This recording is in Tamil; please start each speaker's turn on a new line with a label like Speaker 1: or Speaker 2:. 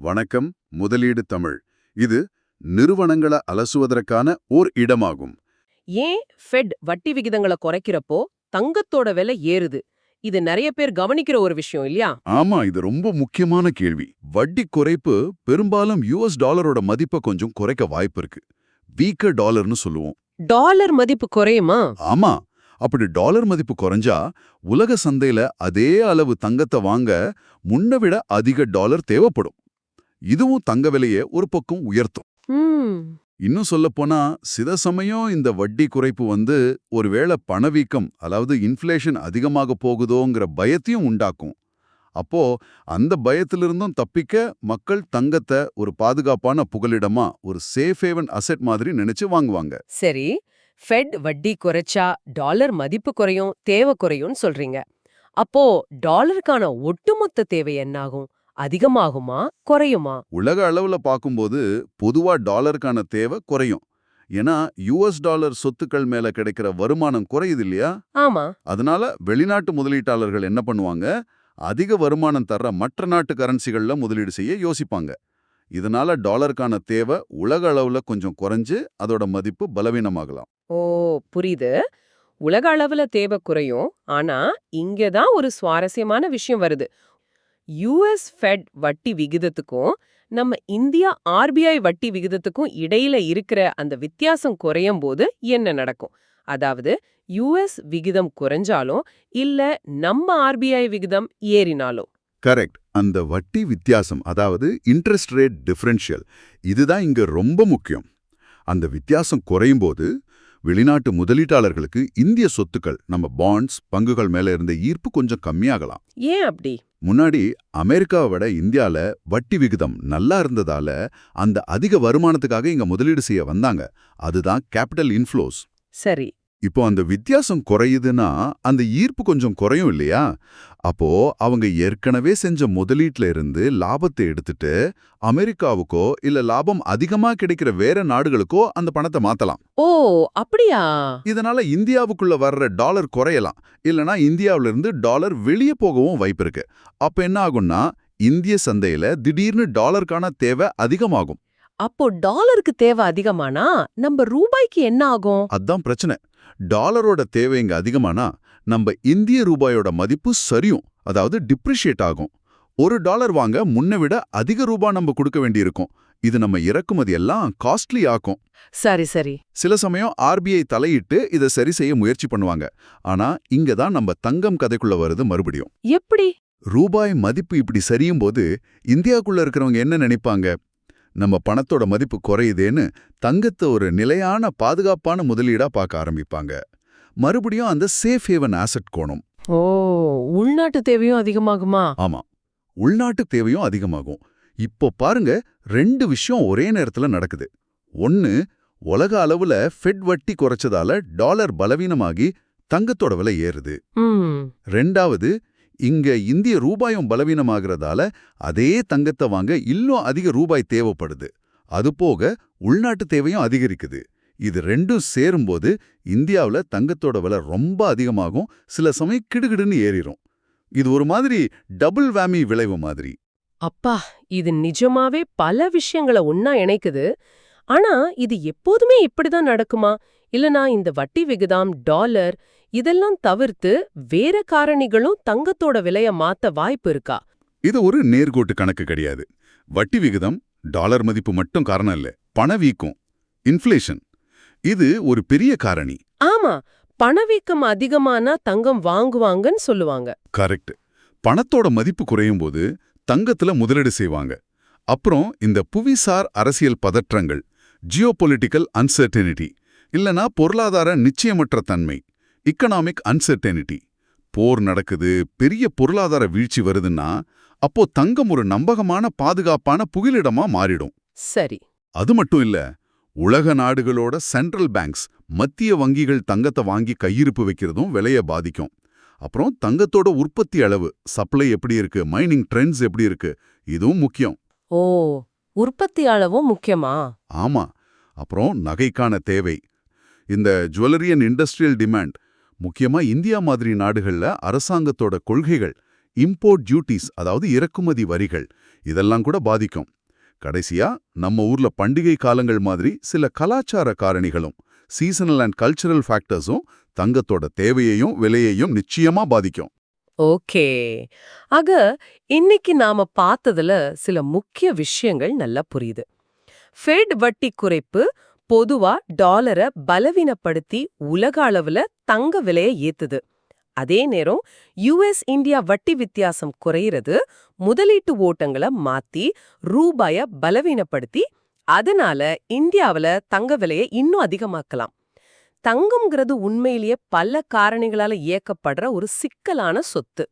Speaker 1: வணக்கம் முதலீடு தமிழ். இது நிறுவனங்களை அலசுவதற்கான ஓர் இடமாகும்.
Speaker 2: ஏன் ஃபெட் வட்டி விகிதங்களை குறைக்கிறப்போ தங்கத்தோட விலை ஏறுது? இது நிறைய பேர் கவனிக்கிற ஒரு விஷயம் இல்லையா?
Speaker 1: ஆமா இது ரொம்ப முக்கியமான கேள்வி. வட்டி குறைப்பு பெரும்பாலும் யுஎஸ் டாலரோட மதிப்பை கொஞ்சம் குறைக்க வாய்ப்பு இருக்கு. வீக்கர் டாலர்னு சொல்லுவோம்.
Speaker 2: டாலர் மதிப்பு குறையுமா?
Speaker 1: ஆமா. அப்படி டாலர் மதிப்பு குறைஞ்சா உலக சந்தையில அதே அளவு தங்கத்தை வாங்க முன்ன விட அதிக டாலர் தேவைப்படும். இதுவும் தங்க விலையை ஒரு பக்கம் உயர்த்தும். இன்னும் சொல்லப்போனா சில சமயம் இந்த வட்டி குறைப்பு வந்து ஒருவேளை பணவீக்கம் அதாவது இன்ஃப்ளேஷன் அதிகமாக போகுதோங்கிற பயத்தையும் உண்டாக்கும். அப்போ அந்த பயத்திலிருந்தும் தப்பிக்க மக்கள் தங்கத்தை ஒரு பாதுகாப்பான புகலிடமா ஒரு சேஃப் ஹேவன் அசெட் மாதிரி நினைச்சு வாங்குவாங்க.
Speaker 2: சரி ஃபெட் வட்டி குறைச்சா டாலர் மதிப்பு குறையும் தேவை குறையும்னு சொல்றீங்க. அப்போ டாலருக்கான ஒட்டுமொத்த தேவை என்னாகும்? அதிகமாகுமா குறையுமா?
Speaker 1: உலக அளவுல பார்க்கும்போது பொதுவா டாலருக்கான தேவை குறையும். ஏன்னா யுஎஸ் டாலர் சொத்துக்கள் மேல கிடைக்கிற வருமானம் குறையுது இல்லையா?
Speaker 2: ஆமா.
Speaker 1: அதனால வெளிநாட்டு முதலீட்டாளர்கள் என்ன பண்ணுவாங்க? அதிக வருமானம் தர்ற மற்ற நாட்டு கரன்சிகள்ல முதலீடு செய்ய யோசிப்பாங்க. இதனால டாலருக்கான தேவை உலக அளவுல கொஞ்சம் குறைஞ்சு அதோட மதிப்பு பலவீனமாகலாம்.
Speaker 2: ஓ புரியுது. உலக அளவுல தேவை குறையும். ஆனா இங்க தான் ஒரு சுவாரஸ்யமான விஷயம் வருது. யுஎஸ் ஃபெட் வட்டி விகிதத்துக்கும் நம்ம இந்தியா ஆர்பிஐ வட்டி விகிதத்துக்கும் இடையில இருக்கிற அந்த வித்தியாசம் குறையும் போது என்ன நடக்கும்? அதாவது யுஎஸ் விகிதம் குறைஞ்சாலும் இல்ல நம்ம ஆர்பிஐ விகிதம் ஏறினாலும்?
Speaker 1: கரெக்ட் அந்த வட்டி வித்தியாசம் அதாவது இன்ட்ரெஸ்ட் ரேட் டிஃபரன்ஷியல் இதுதான் இங்க ரொம்ப முக்கியம். அந்த வித்தியாசம் குறையும் போது வெளிநாட்டு முதலீட்டாளர்களுக்கு இந்திய சொத்துக்கள் நம்ம பாண்ட்ஸ் பங்குகள் மேல இருந்த ஈர்ப்பு கொஞ்சம் கம்மியாகலாம்.
Speaker 2: ஏன் அப்படி?
Speaker 1: முன்னாடி அமெரிக்காவை விட இந்தியால வட்டி விகிதம் நல்லா இருந்ததால அந்த அதிக வருமானத்துக்காக இங்க முதலீடு செய்ய வந்தாங்க. அதுதான் கேபிட்டல் இன்ஃப்ளோஸ்.
Speaker 2: சரி.
Speaker 1: இப்போ அந்த வித்தியாசம் குறையுதுன்னா அந்த ஈர்ப்பு கொஞ்சம் குறையும் இல்லையா? அப்போ அவங்க ஏற்கனவே செஞ்ச முதலீட்ல இருந்து லாபத்தை எடுத்துட்டு அமெரிக்காவுக்கோ இல்ல லாபம் அதிகமா கிடைக்கிற வேற நாடுகளுக்கோ அந்த பணத்தை மாத்தலாம்.
Speaker 2: ஓ அப்படியா?
Speaker 1: இதனால இந்தியாவுக்குள்ள வர்ற டாலர் குறையலாம். இல்லனா இந்தியாவுல இருந்து டாலர் வெளியே போகவும் வாய்ப்பு இருக்கு. அப்ப என்ன ஆகும்னா இந்திய சந்தையில திடீர்னு டாலருக்கான தேவை அதிகமாகும்.
Speaker 2: அப்போ டாலருக்கு தேவை அதிகமானா நம்ம ரூபாய்க்கு என்ன ஆகும்?
Speaker 1: அதான் பிரச்சனை. டாலரோட தேவை இங்க அதிகமானா நம்ம இந்திய ரூபாயோட மதிப்பு சரியும் அதாவது டிப்ரிஷியேட் ஆகும். ஒரு டாலர் வாங்க முன்ன விட அதிக ரூபா நம்ம கொடுக்க வேண்டியிருக்கும். இது நம்ம இறக்குமதி எல்லாம் காஸ்ட்லி ஆக்கும்.
Speaker 2: சரி சரி.
Speaker 1: சில சமயம் ஆர்பிஐ தலையிட்டு இதை சரி செய்ய முயற்சி பண்ணுவாங்க. ஆனா இங்க தான் நம்ம தங்கம் கதைக்குள்ள வருது மறுபடியும்.
Speaker 2: எப்படி?
Speaker 1: ரூபாய் மதிப்பு இப்படி சரியும் போது இந்தியாக்குள்ள இருக்கிறவங்க என்ன நினைப்பாங்க? நம்ம பணத்தோட மதிப்பு குறையுதேன்னு தங்கத்தை ஒரு நிலையான பாதுகாப்பான முதலீடா பார்க்க ஆரம்பிப்பாங்க. மறுபடியும் அந்த சேஃப் ஹேவன் ஆசெட் கோணும்.
Speaker 2: ஓ உள்நாட்டு தேவையும் அதிகமாகுமா?
Speaker 1: ஆமா. உள்நாட்டு தேவையும் அதிகமாகும். இப்போ பாருங்க ரெண்டு விஷயம் ஒரே நேரத்துல நடக்குது. ஒன்னு உலக அளவுல ஃபெட் வட்டி குறைச்சதால டாலர் பலவீனமாகி தங்கத்தோட விலை ஏறுது. ரெண்டாவது இங்க இந்திய ரூபாயும் பலவீனமாகறதால அதே தங்கத்தை வாங்க இன்னும் அதிக ரூபாய் தேவைப்படுது. அதுபோக உள்நாட்டு தேவையும் அதிகரிக்குது. இது ரெண்டும் சேரும்போது இந்தியாவுல தங்கத்தோட விலை ரொம்ப அதிகமாகும். சில சமயம் கிடுகிடுன்னு ஏறிடும் இது ஒரு மாதிரி டபுள் வேமி விளைவு மாதிரி.
Speaker 2: அப்பா இது நிஜமாவே பல விஷயங்களை ஒன்னா இணைக்குது. ஆனா இது எப்போதுமே இப்படிதான் நடக்குமா? இல்லனா இந்த வட்டி விகிதம் டாலர் இதெல்லாம் தவிர்த்து வேற காரணிகளும் தங்கத்தோட விலைய மாத்த வாய்ப்பு இருக்கா?
Speaker 1: இது ஒரு நேர்கோட்டு கணக்கு கிடையாது. வட்டி விகிதம் டாலர் மதிப்பு மட்டும் காரணம் இல்ல. பணவீக்கம் இன்ஃப்ளேஷன். இது ஒரு பெரிய காரணி.
Speaker 2: ஆமா. பணவீக்கம் அதிகமானா தங்கம் வாங்குவாங்கன்னு சொல்லுவாங்க.
Speaker 1: கரெக்ட். பணத்தோட மதிப்பு குறையும் போது தங்கத்துல முதலீடு செய்வாங்க. அப்புறம் இந்த புவிசார் அரசியல் பதற்றங்கள் ஜியோபொலிட்டிக்கல் அன்சர்டனிட்டி இல்லனா பொருளாதார நிச்சயமற்ற தன்மை இக்கனாமிக் அன்சர்டனிட்டி போர் நடக்குது பெரிய பொருளாதார வீழ்ச்சி வருதுன்னா அப்போ தங்கம் ஒரு நம்பகமான பாதுகாப்பான புகிலிடமா மாறிடும்.
Speaker 2: சரி.
Speaker 1: அது மட்டும் இல்ல உலக நாடுகளோட சென்ட்ரல் பேங்க்ஸ் மத்திய வங்கிகள் தங்கத்தை வாங்கி கையிருப்பு வைக்கிறதும் விலைய பாதிக்கும். அப்புறம் தங்கத்தோட உற்பத்தி அளவு சப்ளை எப்படி இருக்கு மைனிங் ட்ரெண்ட்ஸ் எப்படி இருக்கு இதுவும் முக்கியம்.
Speaker 2: ஓ உற்பத்தி அளவும் முக்கியமா?
Speaker 1: ஆமா. அப்புறம் நகைக்கான தேவை. இந்த ஜுவல்லரி அண்ட் இண்டஸ்ட்ரியல் டிமாண்ட் முக்கியமா இந்தியா மாதிரி நாடுகள்ல அரசாங்கத்தோட கொள்கைகள் இம்போர்ட் டியூட்டிஸ் அதாவது இறக்குமதி வரிகள் இதெல்லாம் கூட பாதிக்கும். கடைசியா நம்ம ஊர்ல பண்டிகை காலங்கள் மாதிரி சில கலாச்சார காரணிகளும் சீசனல் அண்ட் கல்ச்சரல் ஃபேக்டர்ஸும் தங்கத்தோட தேவையையும் விலையையும் நிச்சயமா பாதிக்கும்.
Speaker 2: ஓகே. ஆக இன்னைக்கு நாம பார்த்ததுல சில முக்கிய விஷயங்கள் நல்லா புரியுது. ஃபெட் வட்டி குறைப்பு பொதுவா டாலரை பலவீனப்படுத்தி உலக அளவுல தங்க விலையை ஏத்துது அதே நேரம் யுஎஸ் இந்தியா வட்டி வித்தியாசம் குறையிறது முதலீட்டு ஓட்டங்களை மாத்தி ரூபாய பலவீனப்படுத்தி அதனால இந்தியாவுல தங்க விலையை இன்னும் அதிகமாக்கலாம். தங்கம்ங்கிறது உண்மையிலேயே பல காரணிகளால இயக்கப்படுற ஒரு சிக்கலான சொத்து.